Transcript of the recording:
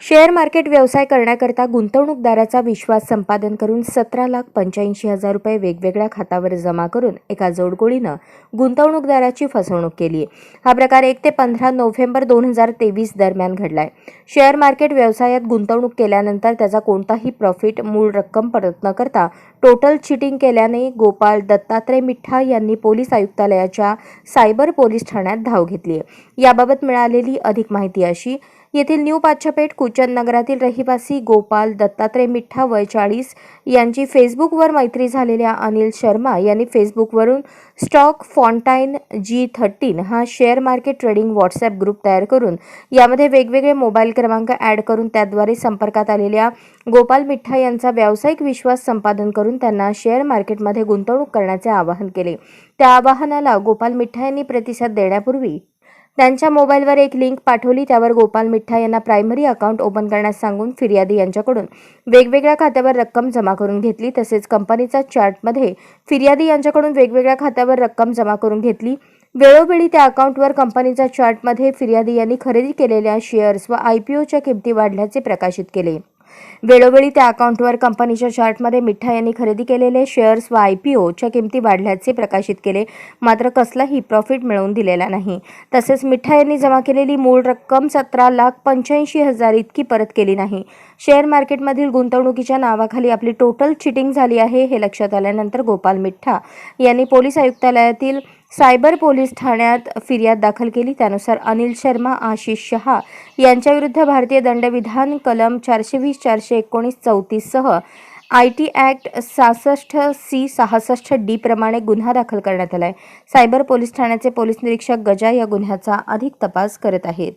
Share market व्यवसाय करण्याकरता गुंतवणूकदाराचा विश्वास संपादन करून सतरा लाख पंच्याऐंशी हजार रुपये वेगवेगळ्या खात्यावर जमा करून एका जोडगोळीनं गुंतवणूकदाराची फसवणूक केली आहे हा प्रकार एक ते पंधरा नोव्हेंबर दोन हजार तेवीस दरम्यान घडलाय. शेअर मार्केट व्यवसायात गुंतवणूक केल्यानंतर त्याचा कोणताही प्रॉफिट मूळ रक्कम परत न करता टोटल चिटिंग केल्याने गोपाळ दत्तात्रय मिठ्ठा यांनी पोलीस आयुक्तालयाच्या सायबर पोलीस ठाण्यात धाव घेतली आहे याबाबत मिळालेली अधिक माहिती अशी येथील न्यू पाच्छपेठ कुचन नगरातील रहिवासी गोपाल दत्तात्रय मिठ्ठा वय चाळीस यांची फेसबुकवर मैत्री झालेल्या अनिल शर्मा यांनी फेसबुकवरून स्टॉक फॉन्टाईन जी थर्टीन हा share market trading WhatsApp group तयार करून यामध्ये वेगवेगळे मोबाईल क्रमांक ॲड करून त्याद्वारे संपर्कात आलेल्या गोपाल मिठ्ठा यांचा व्यावसायिक विश्वास संपादन करून त्यांना शेअर मार्केटमध्ये गुंतवणूक करण्याचे आवाहन केले. त्या आवाहनाला गोपाल मिठ्ठा यांनी प्रतिसाद देण्यापूर्वी त्यांच्या मोबाईलवर एक लिंक पाठवली त्यावर गोपाल मिठ्ठा यांना प्रायमरी अकाउंट ओपन करण्यास सांगून फिर्यादी यांच्याकडून वेगवेगळ्या खात्यावर रक्कम जमा करून घेतली. तसेच कंपनीचा चार्टमध्ये फिर्यादी यांच्याकडून वेगवेगळ्या खात्यावर रक्कम जमा करून घेतली. वेळोवेळी त्या अकाउंटवर कंपनीच्या चार्टमध्ये फिर्यादी यांनी खरेदी केलेल्या शेअर्स व आय पी ओच्या किमती वाढल्याचे प्रकाशित केले. वेळोवेळी त्या अकाउंटवर कंपनीच्या चार्टमध्ये मिठ्ठा यांनी खरेदी केलेले शेअर्स व आय पी ओच्या किमती वाढल्याचे प्रकाशित केले. मात्र कसलाही प्रॉफिट मिळवून दिलेला नाही. तसेच मिठ्ठा यांनी जमा केलेली मूळ रक्कम सतरा लाख पंच्याऐंशी हजार इतकी परत केली नाही. शेअर मार्केटमधील गुंतवणुकीच्या नावाखाली आपली टोटल चिटिंग झाली आहे हे लक्षात आल्यानंतर गोपाल मिठ्ठा यांनी पोलीस आयुक्तालयातील सायबर पोलीस ठाण्यात फिर्याद दाखल केली. त्यानुसार अनिल शर्मा आशिष शहा यांच्याविरुद्ध भारतीय दंडविधान कलम चारशे वीस चारशे एकोणीस चौतीससह आय टी ॲक्ट सहासष्ट सी सहासष्ट डी प्रमाणे गुन्हा दाखल करण्यात आलाय. सायबर पोलीस ठाण्याचे पोलीस निरीक्षक गजा या गुन्ह्याचा अधिक तपास करत आहेत.